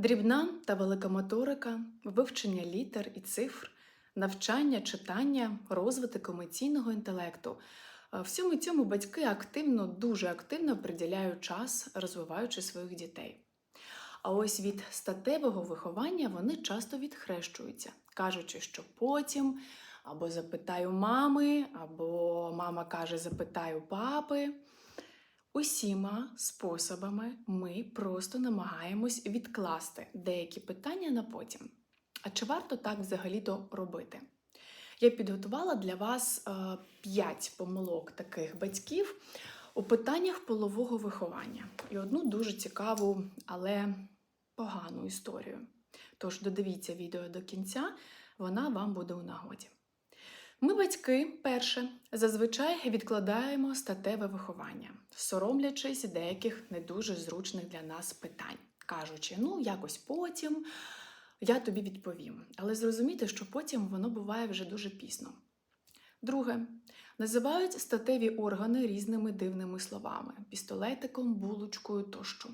Дрібна та велика моторика, вивчення літер і цифр, навчання, читання, розвиток емоційного інтелекту. Е, Всьому цьому батьки активно, дуже активно приділяють час, розвиваючи своїх дітей. А ось від статевого виховання вони часто відхрещуються, кажучи, що потім або запитаю мами, або мама каже, запитаю папи. Усіма способами ми просто намагаємось відкласти деякі питання на потім. А чи варто так взагалі-то робити? Я підготувала для вас 5 помилок таких батьків у питаннях полового виховання і одну дуже цікаву, але погану історію. Тож додивіться відео до кінця, вона вам буде у нагоді. Ми, батьки, перше, зазвичай відкладаємо статеве виховання, соромлячись деяких не дуже зручних для нас питань, кажучи, ну якось потім я тобі відповім. Але зрозумійте, що потім воно буває вже дуже пізно. Друге, називають статеві органи різними дивними словами: пістолетиком, булочкою тощо.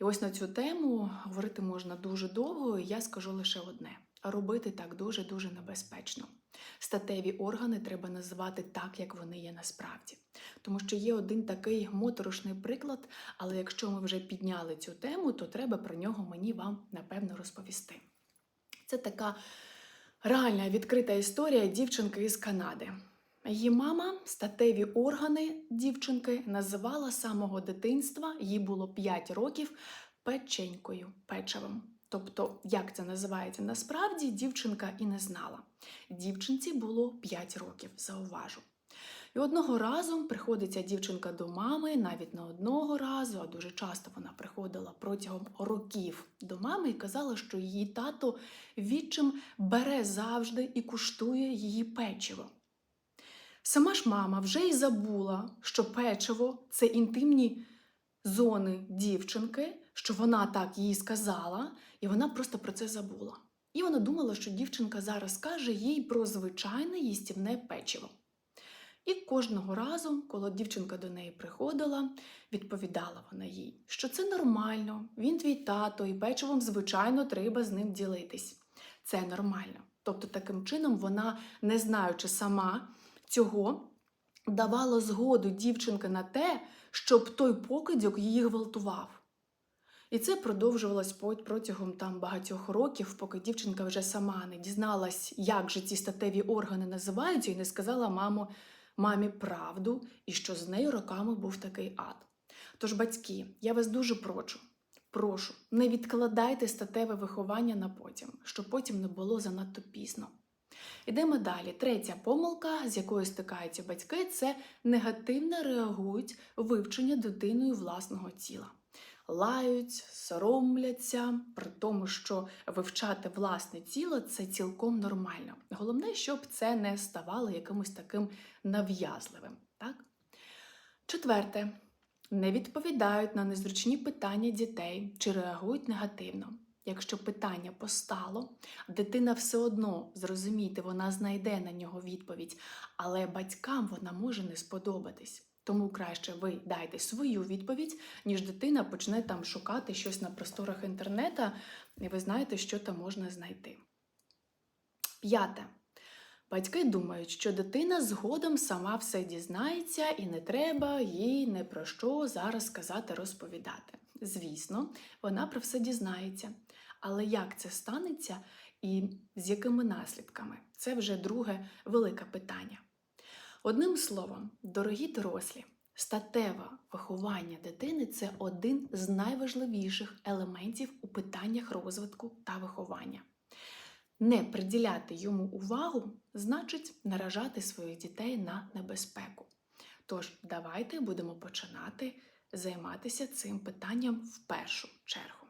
І ось на цю тему говорити можна дуже довго, і я скажу лише одне: робити так дуже-дуже небезпечно. Статеві органи треба називати так, як вони є насправді. Тому що є один такий моторошний приклад, але якщо ми вже підняли цю тему, то треба про нього мені вам напевно розповісти. Це така реальна відкрита історія дівчинки із Канади. Її мама статеві органи дівчинки називала самого дитинства, їй було 5 років печенькою, печивом. Тобто, як це називається насправді, дівчинка і не знала. Дівчинці було 5 років, зауважу. І одного разу приходиться дівчинка до мами, навіть не одного разу, а дуже часто вона приходила протягом років до мами і казала, що її тато відчим бере завжди і куштує її печиво. Сама ж мама вже й забула, що печиво це інтимні зони дівчинки, що вона так їй сказала, і вона просто про це забула. І вона думала, що дівчинка зараз каже їй про звичайне їстівне печиво. І кожного разу, коли дівчинка до неї приходила, відповідала вона їй, що це нормально, він твій тато, і печивом, звичайно, треба з ним ділитись. Це нормально. Тобто, таким чином, вона, не знаючи сама цього, давала згоду дівчинки на те, щоб той покидьок її гвалтував. І це продовжувалось протягом там багатьох років, поки дівчинка вже сама не дізналась, як же ці статеві органи називаються, і не сказала мамо, мамі правду, і що з нею роками був такий ад. Тож, батьки, я вас дуже прошу, прошу, не відкладайте статеве виховання на потім, щоб потім не було занадто пізно. Ідемо далі. Третя помилка, з якою стикаються батьки, це негативно реагують вивчення дитиною власного тіла. Лають, соромляться, при тому, що вивчати власне тіло це цілком нормально. Головне, щоб це не ставало якимось таким нав'язливим. Так? Четверте, не відповідають на незручні питання дітей чи реагують негативно. Якщо питання постало, дитина все одно зрозумійте, вона знайде на нього відповідь, але батькам вона може не сподобатись. Тому краще ви дайте свою відповідь, ніж дитина почне там шукати щось на просторах інтернету, і ви знаєте, що там можна знайти. П'яте. Батьки думають, що дитина згодом сама все дізнається і не треба їй не про що зараз сказати розповідати. Звісно, вона про все дізнається. Але як це станеться і з якими наслідками? Це вже друге велике питання. Одним словом, дорогі дорослі, статеве виховання дитини це один з найважливіших елементів у питаннях розвитку та виховання. Не приділяти йому увагу значить наражати своїх дітей на небезпеку. Тож, давайте будемо починати займатися цим питанням в першу чергу.